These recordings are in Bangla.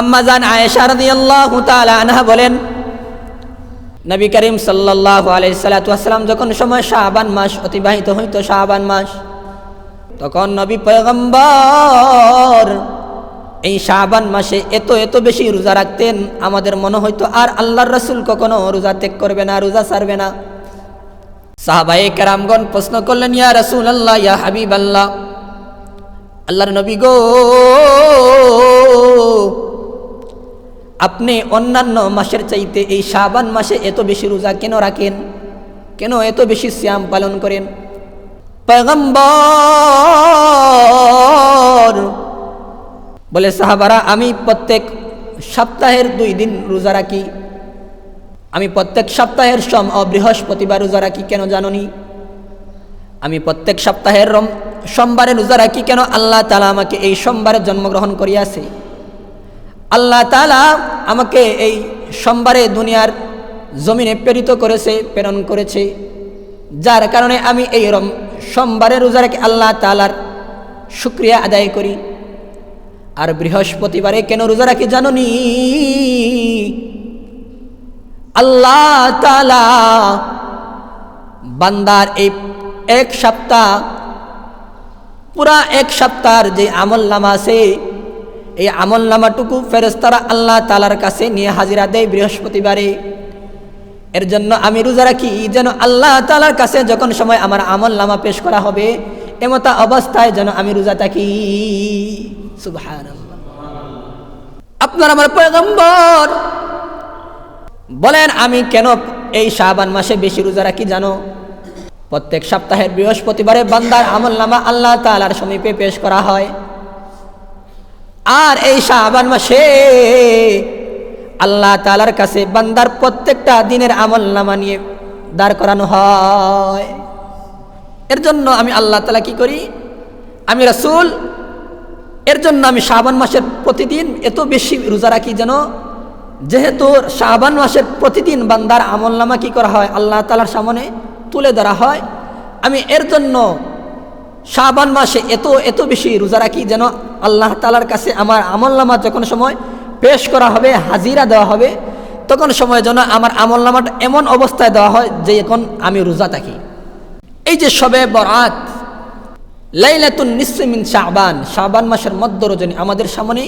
আম্মাজান আয়েশা রাদিয়াল্লাহু তাআলা আনহা বলেন, নবী করিম সাল্লাল্লাহু আলাইহি সাল্লাতু ওয়াসাল্লাম যখন সময় শাবান মাস অতিবাহিত হইতো, শাবান মাস, তখন নবী পয়গম্বর এই শাবান মাসে এত এত বেশি রোজা রাখতেন, আমাদের মনে হইতো আর আল্লাহর রসুল কখনো রোজা ত্যাগ করবে না, রোজা ছাড়বে না। সাহাবাই কেরামগণ প্রশ্ন করলেন, ইয়া রসুল আল্লাহ ইয়া হাবিব আল্লাহ আল্লাহর নবী গো আপনি অন্যান্য মাসের চাইতে এই শাবান মাসে এত বেশি রোজা কেন রাখেন? কেন এত বেশি শ্যাম পালন করেন? পয়গম্বর বলে, সাহাবারা, আমি প্রত্যেক সপ্তাহের দুই দিন রোজা রাখি। আমি প্রত্যেক সপ্তাহের সম ও বৃহস্পতিবার রোজা রাখি কেন জাননি? আমি প্রত্যেক সপ্তাহের সোমবারে রোজা রাখি কেন? আল্লাহ তালা আমাকে এই সোমবারে জন্মগ্রহণ করিয়াছে। আল্লাহ তালা আমাকে এই সোমবারে দুনিয়ার জমিনে প্রেরিত করেছে, প্রেরণ করেছে। যার কারণে আমি এই রম, সোমবারে রোজা রেখে আল্লাহ তালার শুক্রিয়া আদায় করি। আর বৃহস্পতিবারে কেন রোজা রাখি জাননি? আল্লাহ তালা বান্দার এই এক সপ্তাহ, পুরা এক সপ্তাহের যে আমল নামা আছে এই আমল নামাটুকু ফেরস্তারা আল্লাহ তালার কাছে নিয়ে হাজিরা দেয় বৃহস্পতিবারে। এর জন্য আমি রোজা রাখি, যেন আল্লাহ তালার কাছে যখন সময় আমার আমল নামা পেশ করা হবে, এমতা অবস্থায় যেন আমি রোজা থাকি। আপনার আমার পয়গম্বর, বলেন আমি কেন এই শাবান মাসে বেশি রোজা রাখি জানো? প্রত্যেক সপ্তাহের বৃহস্পতিবারে বান্দার আমল নামা আল্লাহ তালার সমীপে পেশ করা হয়। আর এই শাবান মাসে আল্লাহ তালার কাছে বান্দার প্রত্যেকটা দিনের আমল নামা নিয়ে দাঁড় করানো হয়। এর জন্য আমি আল্লাহ তালা কি করি? আমি রাসুল, এর জন্য আমি শাবান মাসের প্রতিদিন এত বেশি রোজা রাখি যেন যেহেতু শাবান মাসের প্রতিদিন বান্দার আমল নামা কী করা হয়? আল্লাহ তালার সামনে তুলে ধরা হয়। আমি এর জন্য শাবান মাসে এত এত বেশি রোজা রাখি যেন আল্লাহ তালার কাছে আমার আমল নামা যখন সময় পেশ করা হবে, হাজিরা দেওয়া হবে, তখন সময় যেন আমার আমল নামাটা এমন অবস্থায় দেওয়া হয় যে এখন আমি রোজা থাকি। এই যে সবে বরাত, লাইলাতুন নিসমিন শাবান শাবান মাসের মধ্য রজনী আমাদের সামনে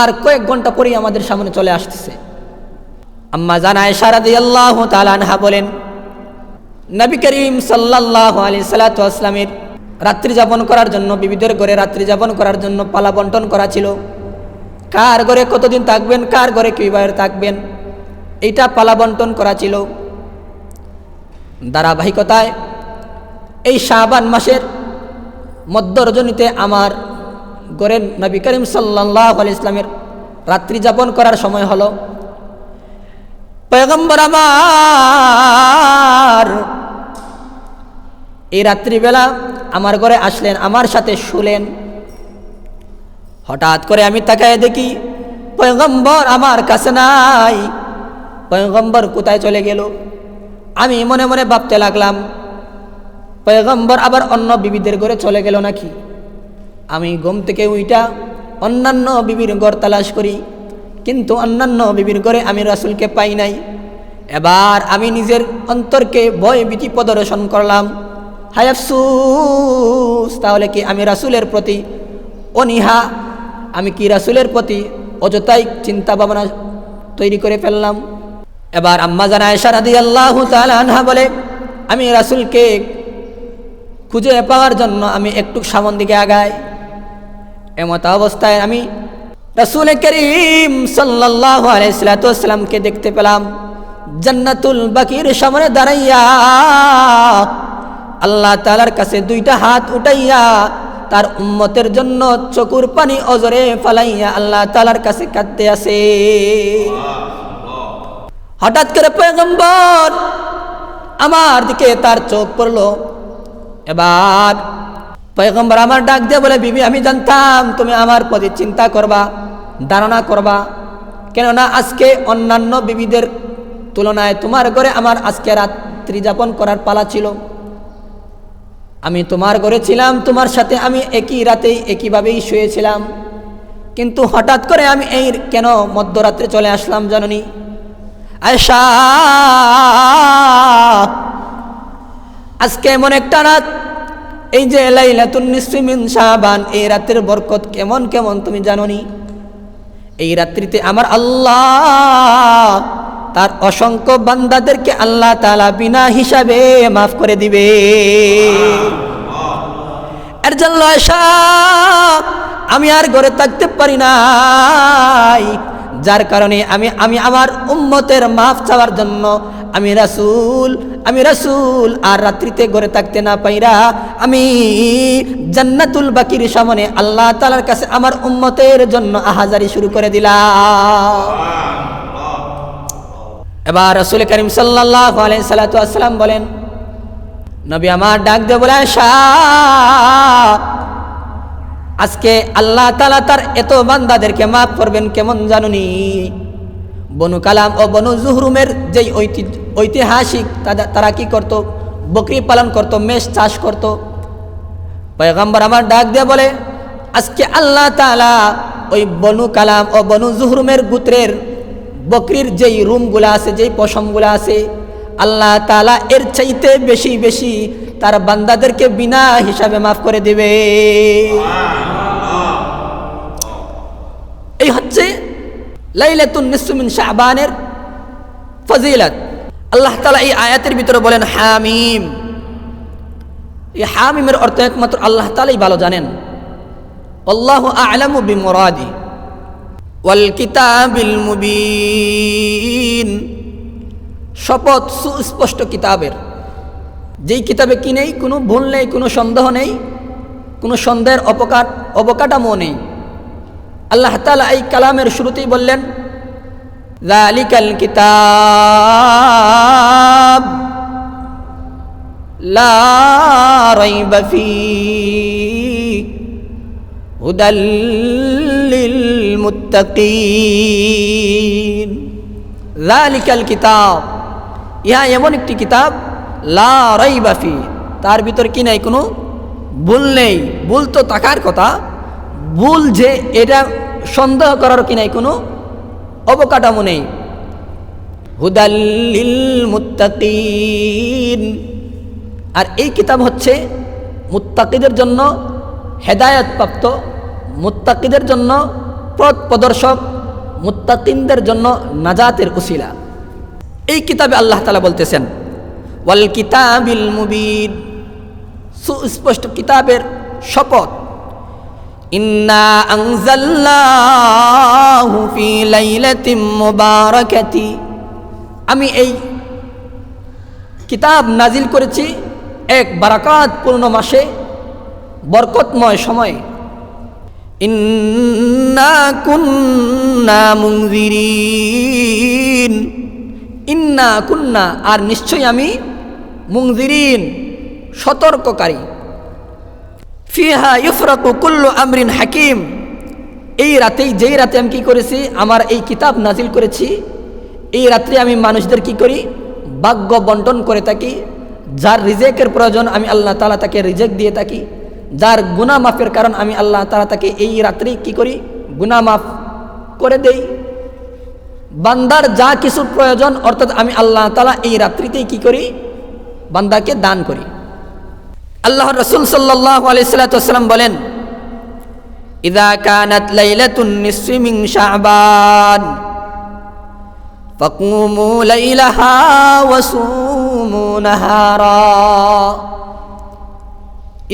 আর কয়েক ঘণ্টা পরেই আমাদের সামনে চলে আসতেছে। আম্মা জানায় সারাদি আল্লাহ তালানহা বলেন, নবী করিম সাল্লাহ আলি সাল্লাতামের রাত্রি যাপন করার জন্য বিবিধের ঘরে রাত্রি যাপন করার জন্য পালা বন্টন করা ছিল। কার ঘরে কতদিন থাকবেন, কার ঘরে কীভাবে থাকবেন, এইটা পালা বন্টন করা ছিল। ধারাবাহিকতায় এই শাহবান মাসের মধ্য রজনীতে আমার গড়ের নবী করিম সাল্লাহ আলি ইসলামের রাত্রি যাপন করার সময় হলো, পয়গম্বর আমার এই রাত্রিবেলা আমার ঘরে আসলেন, আমার সাথে শুলেন। হঠাৎ করে আমি তাকায় দেখি, পয়গম্বর আমার কাছে নাই। পয়গম্বর কোথায় চলে গেল? আমি মনে মনে ভাবতে লাগলাম, পয়গম্বর আবার অন্য বিবিদের ঘরে চলে গেল নাকি? আমি ঘুম থেকে উইটা অন্যান্য বিবির ঘর তালাশ করি, কিন্তু অন্যান্য বিবির ঘরে আমি রাসুলকে পাই নাই। এবার আমি নিজের অন্তরকে ভয় ভীতি প্রদর্শন করলাম। হায়াফসুস তাহলে কি আমি রাসুলের প্রতি অনিহা? আমি কি রাসুলের প্রতি অযথাই চিন্তা ভাবনা তৈরি করে ফেললাম? এবার আম্মা জানায় সারাদি আল্লাহ আনহা বলে, আমি রাসুলকে খুঁজে পাওয়ার জন্য আমি একটু সামন দিকে আগাই। এমত অবস্থায় আমি রাসুল করিম সাল্লাহ আলাইসালামকে দেখতে পেলাম। জান্নাতুল বাকির সামনে দাঁড়াইয়া আল্লাহ তালার কাছে দুইটা হাত উঠাইয়া তার উম্মতের জন্য চকুর পানি অজরে ফালাইয়া আল্লাহ তালার কাছে কাঁদতে আসে। হঠাৎ করে পয়গম্বর আমার দিকে তার চোখ পড়ল। এবার পয়গম্বর আমার ডাক দিয়ে বলে, বিবি, আমি জানতাম তুমি আমার প্রতি চিন্তা করবা, ধারণা করবা। কেননা আজকে অন্যান্য বিবিদের তুলনায় তোমার ঘরে আমার আজকে রাত্রি যাপন করার পালা ছিল। আমি তোমার ঘরে ছিলাম, তোমার সাথে আমি একই রাতেই একইভাবেই শুয়েছিলাম। কিন্তু হঠাৎ করে আমি এই কেন মধ্যরাত্রে চলে আসলাম জাননি? আয়সা আজকে এমন একটা রাত, এই যে লাইলাতুন এই রাতের বরকত কেমন কেমন তুমি জানোনি? এই রাত্রিতে আমার আল্লাহ তার অসংখ্য বান্দাদেরকে আল্লাহ তালা বিনা হিসাবে মাফ করে দিবে। এর জন্য আমি আর ঘরে থাকতে পারি নাই। যার কারণে আমি আমি আমার উম্মতের মাফ চাওয়ার জন্য আমি রাসূল আমি রাসূল আর রাত্রিতে ঘরে থাকতে না পাইরা আমি জান্নাতুল বাকির সামনে আল্লাহ তালার কাছে আমার উম্মতের জন্য আহাজারি শুরু করে দিলাম। এবার রসুল করিম সাল্লাহ সাল্লাম বলেন, নবী আমার ডাক দিয়ে বলে আজকে আল্লাহ তালা তার এত বান্দাদেরকে মাফ করবেন কেমন জানুনি? বনু কালাম ও বনু জুহরুমের যেই ঐতিহাসিক তারা কি করত? বকরি পালন করত, মেষ চাষ করত। পয়গম্বর আমার ডাক দিয়ে বলে, আজকে আল্লাহ তালা ওই বনু কালাম ও বনু জুহরুমের গুত্রের বকরির যেই রুমগুলো আছে, যেই পশমগুলো আছে, আল্লাহ তালা এর চাইতে বেশি বেশি তার বান্দাদেরকে বিনা হিসাবে মাফ করে দেবে। এই হচ্ছে লাইলাতুন নিসমিন শাহবানের ফজিলত। আল্লাহ তালা এই আয়াতের ভিতরে বলেন, হামিম। এই হামিমের অর্থ একমাত্র আল্লাহ তালাই ভালো জানেন। আল্লাহ আলামু বিমরাদি। ওয়াল মুবিন। শপথ সুস্পষ্ট কিতাবের। যেই কিতাবে কি নেই, কোনো ভুল নেই, কোনো সন্দেহ নেই, কোনো সন্দেহের অপকার, অবকাঠামো নেই। আল্লাহ তালা এই কালামের শুরুতেই বললেন জালিকাল কিতাব লা রাইবা ফি হুদাল লিল জালিকাল কিতাব। ইহা এমন একটি কিতাব, লা রাইবা ফি। তার ভিতর কি নাই কোনো? ভুল নেই। ভুল তো থাকার কথা। ভুল যে এটা সন্দেহ করার কি নাই কোনো? অবকাঠামো নেই। হুদাল্লিল মুত্তাকিন। আর এই কিতাব হচ্ছে মুত্তাকিদের জন্য হেদায়তপ্রাপ্ত, মুত্তাকিদের জন্য পথ প্রদর্শক মুত্তাকিনদের জন্য নাজাতের উসিলা। এই কিতাবে আল্লাহ তালা বলতেছেন, ওয়াল কিতাবিল মুবিন। সুস্পষ্ট কিতাবের শপথ। ইন্না আমি এই কিতাব নাজিল করেছি এক বারাকাতপূর্ণ মাসে বরকতময় সময়। ইন্না কুন্না কুন্না, আর নিশ্চয়ই আমি মুংজিরিন সতর্ককারী। ফিহা ইফরাকু কুল্লু আমরিন হাকিম। এই রাতেই, যেই রাতে আমি কি করেছি, আমার এই কিতাব নাজিল করেছি, এই রাত্রে আমি মানুষদের কি করি, ভাগ্য বন্টন করে থাকি, যার রিজেকের প্রয়োজন আমি আল্লাহ তালা তাকে রিজেক দিয়ে থাকি। যার গুনা মাফের কারণ আমি আল্লাহ তালা তাকে এই রাত্রি কি করি? গুনা মাফ করে দেই। বান্দার যা কিছু প্রয়োজন, অর্থাৎ আমি আল্লাহ তালা এই রাত্রিতেই কি করি? বান্দাকে দান করি। আল্লাহ রসুল আলাইসাল্লাম বলেন, ইদা কানাত লাইলাতুন নাহারা।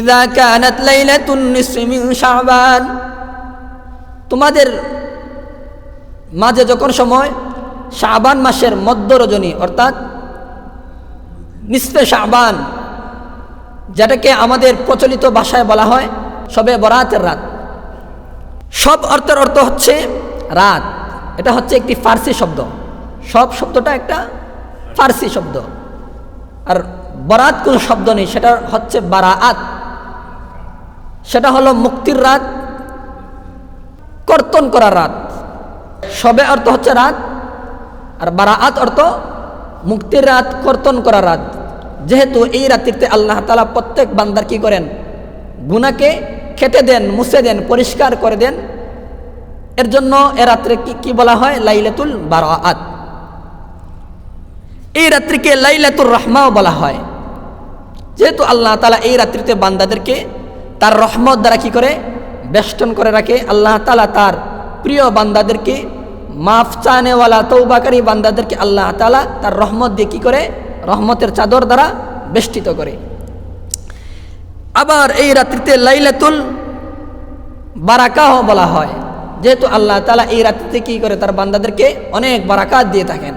ইদা কানাত লাইলাতুন তোমাদের মাঝে যখন সময়, শাবান মাসের মধ্য রজনী, অর্থাৎ নিসফে শাবান, যেটাকে আমাদের প্রচলিত ভাষায় বলা হয় সবে বরাতের রাত। সব অর্থের অর্থ হচ্ছে রাত। এটা হচ্ছে একটি ফার্সি শব্দ। সব শব্দটা একটা ফার্সি শব্দ। আর বরাত কোনো শব্দ নেই, সেটা হচ্ছে বারাআত। সেটা হলো মুক্তির রাত, কর্তন করার রাত। সবে অর্থ হচ্ছে রাত, আর বারাআত অর্থ মুক্তির রাত, কর্তন করার রাত। যেহেতু এই রাত্রিতে আল্লাহ তালা প্রত্যেক বান্দার কি করেন? গুনাকে খেটে দেন, মুছে দেন, পরিষ্কার করে দেন। এর জন্য এ রাত্রে কি কি বলা হয়? লাইলাতুল বারাআত। এই রাত্রিকে লাইলাতুর রহমাও বলা হয়। যেহেতু আল্লাহ তালা এই রাত্রিতে বান্দাদেরকে তার রহমত দ্বারা কি করে? বেষ্টন করে রাখে। আল্লাহ তালা তার প্রিয় বান্দাদেরকে, মাফ চানেওয়ালা তৌবাকারী বান্দাদেরকে আল্লাহ তালা তার রহমত দিয়ে কি করে? রহমতের চাদর দ্বারা বেষ্টিত করে। আবার এই রাত্রিতে লাইলাতুল বারাকাহ বলা হয়। যেহেতু আল্লাহ তালা এই রাত্রিতে কি করে? তার বান্দাদেরকে অনেক বারাকাত দিয়ে থাকেন।